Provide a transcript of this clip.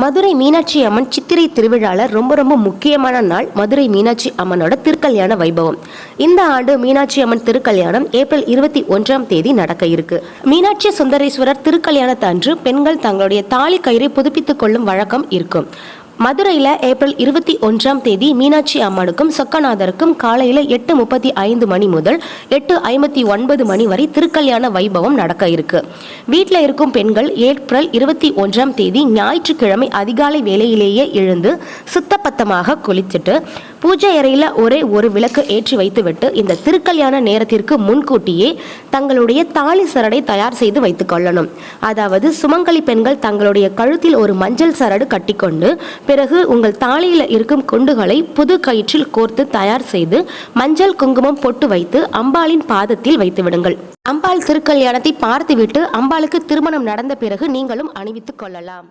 மதுரை மீனாட்சி அம்மன் சித்திரை திருவிழால ரொம்ப ரொம்ப முக்கியமான நாள் மதுரை மீனாட்சி அம்மனோட திருக்கல்யாண வைபவம். இந்த ஆண்டு மீனாட்சி அம்மன் திருக்கல்யாணம் ஏப்ரல் இருபத்தி ஒன்றாம் தேதி நடக்க இருக்கு. மீனாட்சி சுந்தரேஸ்வரர் திருக்கல்யாணத்தன்று பெண்கள் தங்களுடைய தாலி கயிறை புதுப்பித்துக் கொள்ளும் வழக்கம் இருக்கும். மதுரையில் ஏப்ரல் இருபத்தி ஒன்றாம் தேதி மீனாட்சி அம்மனுக்கும் சொக்கநாதருக்கும் காலையில் எட்டு முப்பத்தி ஐந்து மணி முதல் எட்டு ஐம்பத்தி ஒன்பது மணி வரை திருக்கல்யாண வைபவம் நடக்க இருக்கு. வீட்டில் இருக்கும் பெண்கள் ஏப்ரல் இருபத்தி ஒன்றாம் தேதி ஞாயிற்றுக்கிழமை அதிகாலை வேலையிலேயே எழுந்து சுத்தப்பத்தமாக குளித்துட்டு பூஜை அறையில் ஒரே ஒரு விளக்கு ஏற்றி வைத்துவிட்டு இந்த திருக்கல்யாண நேரத்திற்கு முன்கூட்டியே தங்களுடைய தாலி சரடை தயார் செய்து வைத்துக் கொள்ளணும். அதாவது சுமங்கலி பெண்கள் தங்களுடைய கழுத்தில் ஒரு மஞ்சள் சரடு கட்டிக்கொண்டு பிறகு உங்கள் தாலியில் இருக்கும் குண்டுகளை புது கயிற்றில் கோர்த்து தயார் செய்து மஞ்சள் குங்குமம் பொட்டு வைத்து அம்பாளின் பாதத்தில் வைத்து விடுங்கள். அம்பாள் திருக்கல்யாணத்தை பார்த்துவிட்டு அம்பாளுக்கு திருமணம் நடந்த பிறகு நீங்களும் அணிவித்துக் கொள்ளலாம்.